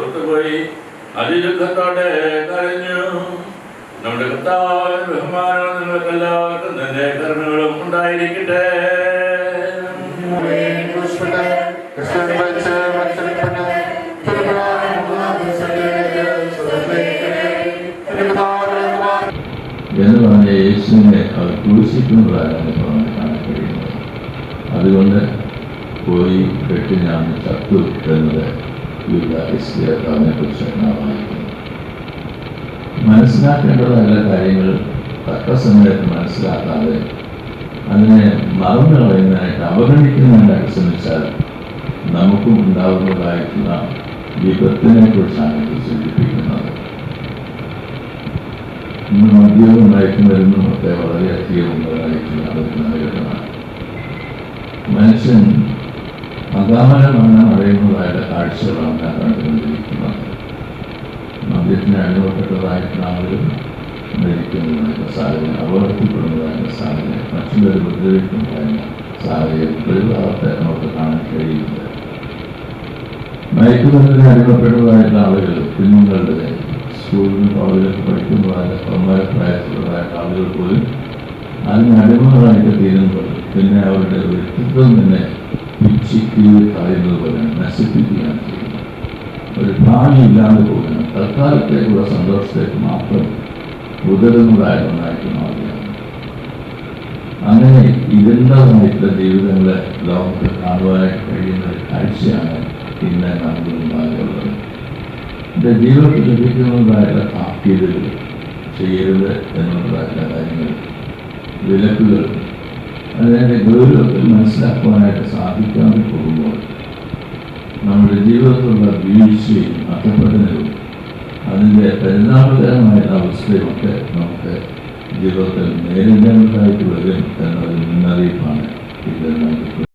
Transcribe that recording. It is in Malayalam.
ദുഃഖത്തോടെ കരഞ്ഞു. നമ്മുടെ കർത്താവ് ബഹുമാനം നിങ്ങൾക്ക് എല്ലാവർക്കും തന്നെ കരുണകളും ഉണ്ടായിരിക്കട്ടെ. എന്ന് പറഞ്ഞ യേശുവിനെ അവർ ക്രൂശിക്കുന്നതായാണ് പറഞ്ഞ് കാണാൻ കഴിയുന്നത്. അതുകൊണ്ട് പോയി കെട്ടി ഞാൻ ചത്തു എന്നത് യുദ്ധനെ കുറിച്ച് മനസ്സിലാക്കേണ്ടത് നല്ല കാര്യങ്ങളും തക്ക സമയത്ത് മനസ്സിലാക്കാതെ അതിനെ മറന്നു കളയുന്നതിനായിട്ട് അവഗണിക്കുന്നതിനായിട്ട് ശ്രമിച്ചാൽ നമുക്കും ഉണ്ടാകുന്നതായിട്ടുള്ള വിപത്തിനെ കുറിച്ചാണ് ഇത് സൂചിപ്പിക്കുന്നത്. ഇന്ന് മദ്യവും മയക്കുമരുന്നും ഒക്കെ വളരെയധികം ഉള്ളതായിട്ടുള്ള ഒരു കാലഘട്ടമാണ് മനുഷ്യൻ അതാമരമാണ് അറിയുന്നതായിട്ട് കാഴ്ചകളാണ് ഞാൻ കണ്ടുകൊണ്ടിരിക്കുന്നത് മദ്യത്തിന് അടിമപ്പെട്ടതായിട്ടുള്ള ആളുകൾ മരിക്കുന്നതായിട്ടുള്ള സാഹചര്യം അപകടത്തിൽപ്പെടുന്നതായ സാഹചര്യം മറ്റുള്ളവർ ഉപദ്രവിക്കുന്നതായിട്ടുള്ള സാഹചര്യം ഒരു ഭാഗത്തെ നമുക്ക് കാണാൻ കഴിയുന്നത് മയക്കുമരുന്നിനെ അനുഭവപ്പെടുന്നതായിട്ടുള്ള ആളുകൾ കുഞ്ഞുങ്ങളുടെ സ്കൂളിലും കോളേജിലൊക്കെ പഠിക്കുന്നതായ കൗമാര പ്രായത്തിലുള്ളതായിട്ട് ആളുകൾ പോലും അതിന് അടിമകളായിട്ട് തീരുമ്പോൾ പിന്നെ അവരുടെ വ്യക്തിത്വം തന്നെ ഒരു ഭാവി ഇല്ലാതെ പോകുന്നു. തൽക്കാലത്തേക്കുള്ള സന്തോഷത്തേക്ക് മാത്രം ഉതരുന്നതായ ഒന്നായിട്ട് മാറുകയാണ് അങ്ങനെ ഇതെല്ലാമായിട്ടുള്ള ജീവിതങ്ങളെ ലോകത്ത് കാണുവാനായിട്ട് കഴിയുന്ന ഒരു കാഴ്ചയാണ് ഇന്ന് നമുക്ക് ഭാഗ്യമുള്ളത് എന്റെ ജീവിതത്തിൽ ലഭിക്കുന്നതായുള്ള താക്കീതുകൾ ചെയ്യരുത് എന്നുള്ളതായിട്ടുള്ള കാര്യങ്ങൾ വിലക്കുകൾ അതിന്റെ ഗൗരവത്തിൽ മനസ്സിലാക്കുവാനായിട്ട് സാധിക്കാതെ പോകുമ്പോൾ നമ്മുടെ ജീവിതത്തിലുള്ള വീഴ്ചയും അധപ്പതനവും അതിന്റെ പരിണാമകരമായിട്ടുള്ള അവസ്ഥയുമൊക്കെ നമുക്ക് ജീവിതത്തിൽ നേരിടേണ്ടതായിട്ട് വരും എന്നൊരു മുന്നറിയിപ്പാണ് ഇത്